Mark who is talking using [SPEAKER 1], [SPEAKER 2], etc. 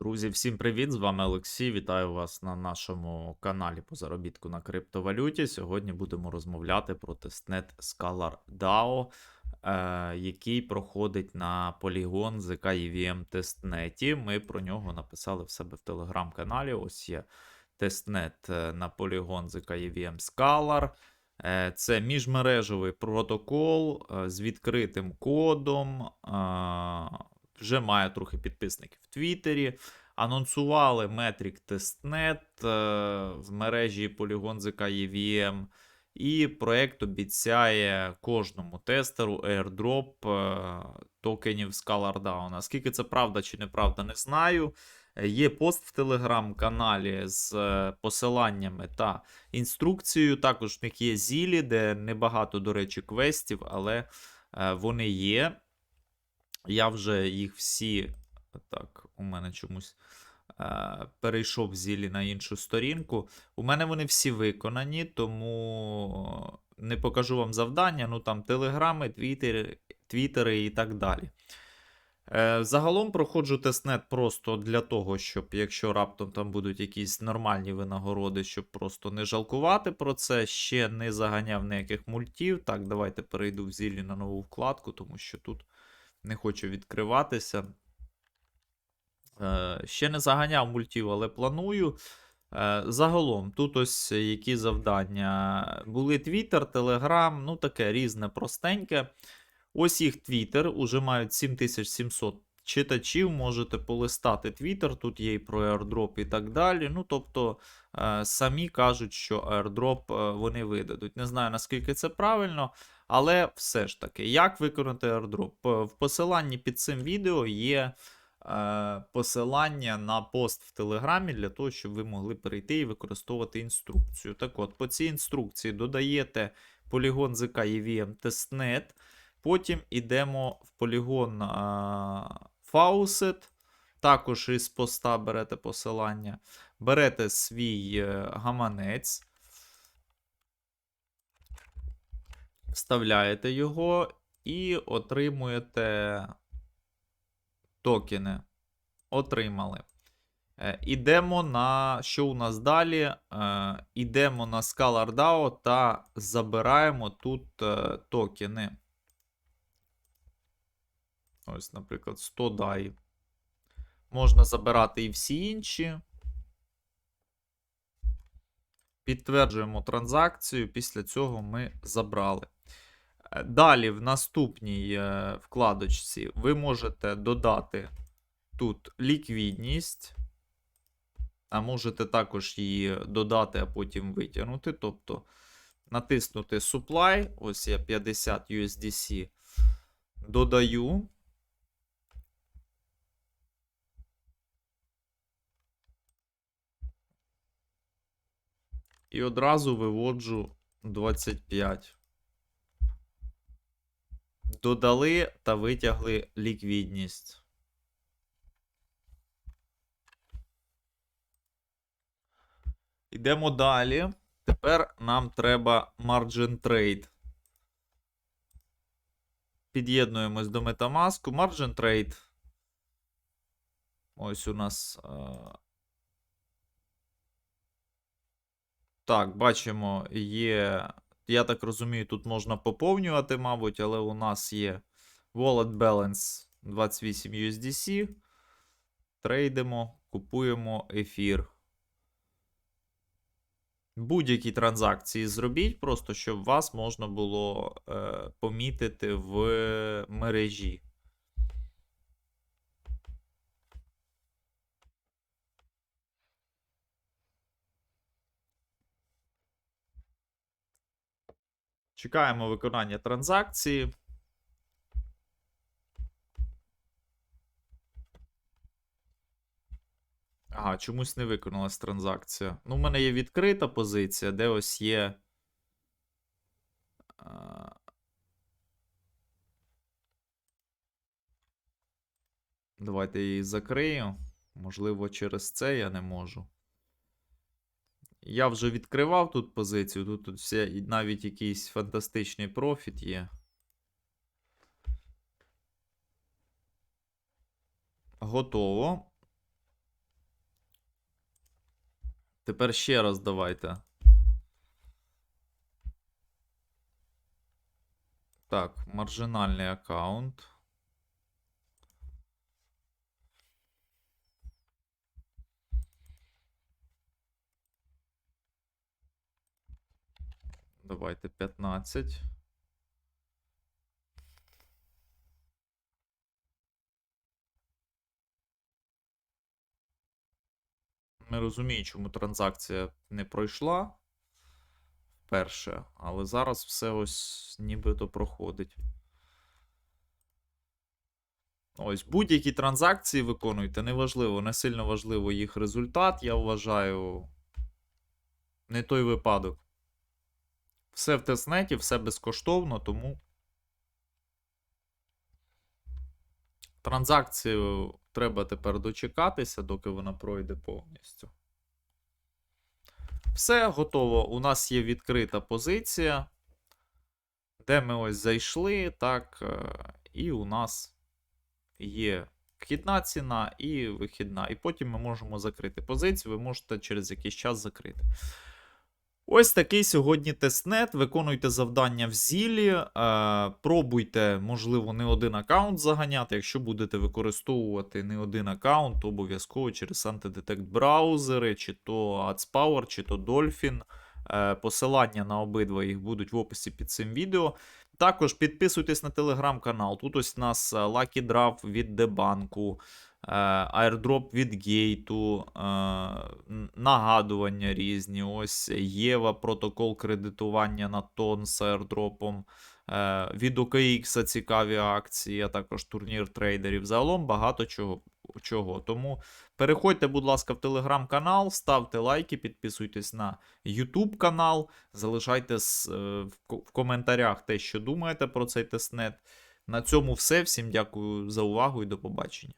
[SPEAKER 1] Друзі, всім привіт! З вами Олексій. Вітаю вас на нашому каналі по заробітку на криптовалюті. Сьогодні будемо розмовляти про тестнет Scalar DAO, е, який проходить на полігон ZK EVM тестнеті. Ми про нього написали в себе в телеграм-каналі. Ось є тестнет е, на полігон ZK EVM Scalar. Е, Це міжмережовий протокол з відкритим кодом. Вже має трохи підписників в Твіттері. Анонсували Metric Testnet е, в мережі Polygon ZK EVM. І проект обіцяє кожному тестеру airdrop е, токенів Scalar DAO. Наскільки це правда чи неправда, не знаю. Є пост в телеграм-каналі з е, посиланнями та інструкцією. Також в них є зілі, де небагато, до речі, квестів, але вони є. Я вже їх всі. Так, у мене чомусь е, перейшов зілі на іншу сторінку. У мене вони всі виконані, тому не покажу вам завдання. Ну там телеграми, твіттери, твіттери і так далі. Е, загалом проходжу тестнет просто для того, щоб якщо раптом там будуть якісь нормальні винагороди, щоб просто не жалкувати про це. Ще не заганяв ніяких мультів. Так, давайте перейду в зілі на нову вкладку, тому що тут не хочу відкриватися. Е, ще не заганяв мультів, але планую. Е, загалом, тут ось які завдання. Були Twitter, Telegram, ну таке різне, простеньке. Ось їх Twitter, уже мають 7700 читачів. Можете полистати Twitter, тут є і про airdrop і так далі. Ну, тобто, е, самі кажуть, що airdrop е, вони видадуть. Не знаю, наскільки це правильно, але все ж таки, як виконати airdrop? В посиланні під цим відео є е, посилання на пост в Телеграмі для того, щоб ви могли перейти і використовувати інструкцію. Так от, по цій інструкції додаєте полігон ZK EVM тестнет. Потім йдемо в полігон Faucet. Також із поста берете посилання. Берете свій е, гаманець, вставляєте його і отримуєте токени. Отримали. Е, Ідемо на що у нас далі? Е, Ідемо на Scalar DAO та забираємо тут е, токени. Ось, наприклад, 100 DAI. Можна забирати і всі інші. Підтверджуємо транзакцію. Після цього ми забрали. Е, Далі, в наступній е, вкладочці, ви можете додати тут ліквідність. А можете також її додати, а потім витягнути. Тобто натиснути Supply. Ось я 50 USDC додаю. І одразу виводжу 25. Додали та витягли ліквідність. Йдемо далі. Тепер нам треба Margin Trade. Під'єднуємось до Metamask. Margin Trade. Ось у нас. е, Так, бачимо, є. Я так розумію, тут можна поповнювати, мабуть, але у нас є Wallet Balance 28 USDC. Трейдимо, купуємо ефір. Будь-які транзакції зробіть, просто щоб вас можна було е, помітити в мережі. Чекаємо виконання транзакції. Ага, чомусь не виконалась транзакція. Ну, в мене є відкрита позиція, де ось є. Давайте її закрию. Можливо, через це я не можу. Я вже відкривав тут позицію, тут тут все, навіть якийсь фантастичний профіт є. Готово. Тепер ще раз давайте. Так, маржинальний аккаунт. Давайте 15. Не розумію, чому транзакція не пройшла перше, але зараз все ось нібито проходить. Ось будь-які транзакції виконуйте, неважливо, не сильно важливо їх результат, я вважаю. Не той випадок. Все в тестнеті, все безкоштовно, тому. Транзакцію треба тепер дочекатися, доки вона пройде повністю. Все готово. У нас є відкрита позиція, де ми ось зайшли, так, е, і у нас є вхідна ціна і вихідна. І потім ми можемо закрити позицію, ви можете через якийсь час закрити. Ось такий сьогодні тестнет. Виконуйте завдання в зілі. Е, пробуйте, можливо, не один аккаунт заганяти. Якщо будете використовувати не один аккаунт, то обов'язково через антидетект браузери, чи то AdsPower, чи то Dolphin. Е, посилання на обидва їх будуть в описі під цим відео. Також підписуйтесь на телеграм-канал. Тут ось у нас е, Lucky Draft від Дебанку, е, airdrop від гейту, е, нагадування різні. Ось Єва, протокол кредитування на тон з airdropом. Е, Від OKX цікаві акції, а також турнір трейдерів. Загалом багато чого. чого. Тому переходьте, будь ласка, в телеграм-канал, ставте лайки, підписуйтесь на YouTube канал, залишайте в коментарях те, що думаєте про цей тестнет. На цьому все. Всім дякую за увагу і до побачення.